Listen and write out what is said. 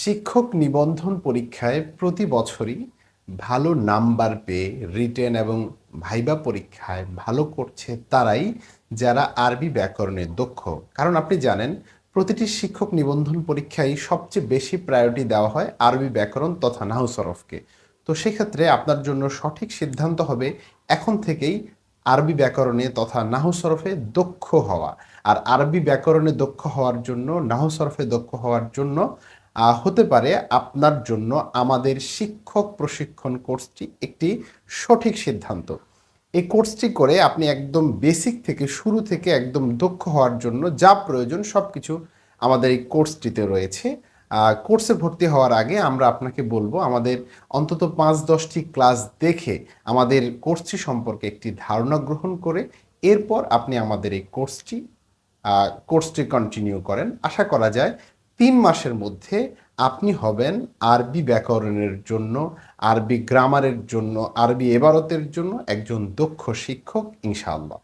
শিক্ষক নিবন্ধন পরীক্ষায় প্রতি বছরই ভালো নাম্বার পেয়ে রিটেন এবং ভাইবা পরীক্ষায় ভালো করছে তারাই যারা আরবি ব্যাকরণে দক্ষ। কারণ আপনি জানেন, প্রতিটি শিক্ষক নিবন্ধন পরীক্ষায় সবচেয়ে বেশি প্রায়োরিটি দেওয়া হয় আরবি ব্যাকরণ তথা নাহু সরফকে। তো সেক্ষেত্রে আপনার জন্য সঠিক সিদ্ধান্ত হবে এখন থেকেই আরবি ব্যাকরণে তথা নাহু সরফে দক্ষ হওয়া। আর আরবি ব্যাকরণে দক্ষ হওয়ার জন্য নাহু সরফে দক্ষ হওয়ার জন্য হতে পারে আপনার জন্য আমাদের শিক্ষক প্রশিক্ষণ কোর্সটি একটি সঠিক সিদ্ধান্ত। এই কোর্সটি করে আপনি একদম বেসিক থেকে শুরু থেকে একদম দক্ষ হওয়ার জন্য যা প্রয়োজন সব কিছু আমাদের এই কোর্সটিতে রয়েছে। কোর্সে ভর্তি হওয়ার আগে আমরা আপনাকে বলব, আমাদের অন্তত পাঁচ দশটি ক্লাস দেখে আমাদের কোর্সটি সম্পর্কে একটি ধারণা গ্রহণ করে এরপর আপনি আমাদের এই কোর্সটি কোর্সটি কন্টিনিউ করেন। আশা করা যায় তিন মাসের মধ্যে আপনি হবেন আরবি ব্যাকরণের জন্য, আরবি গ্রামারের জন্য, আরবি এবারতের জন্য একজন দক্ষ শিক্ষক, ইনশাআল্লাহ।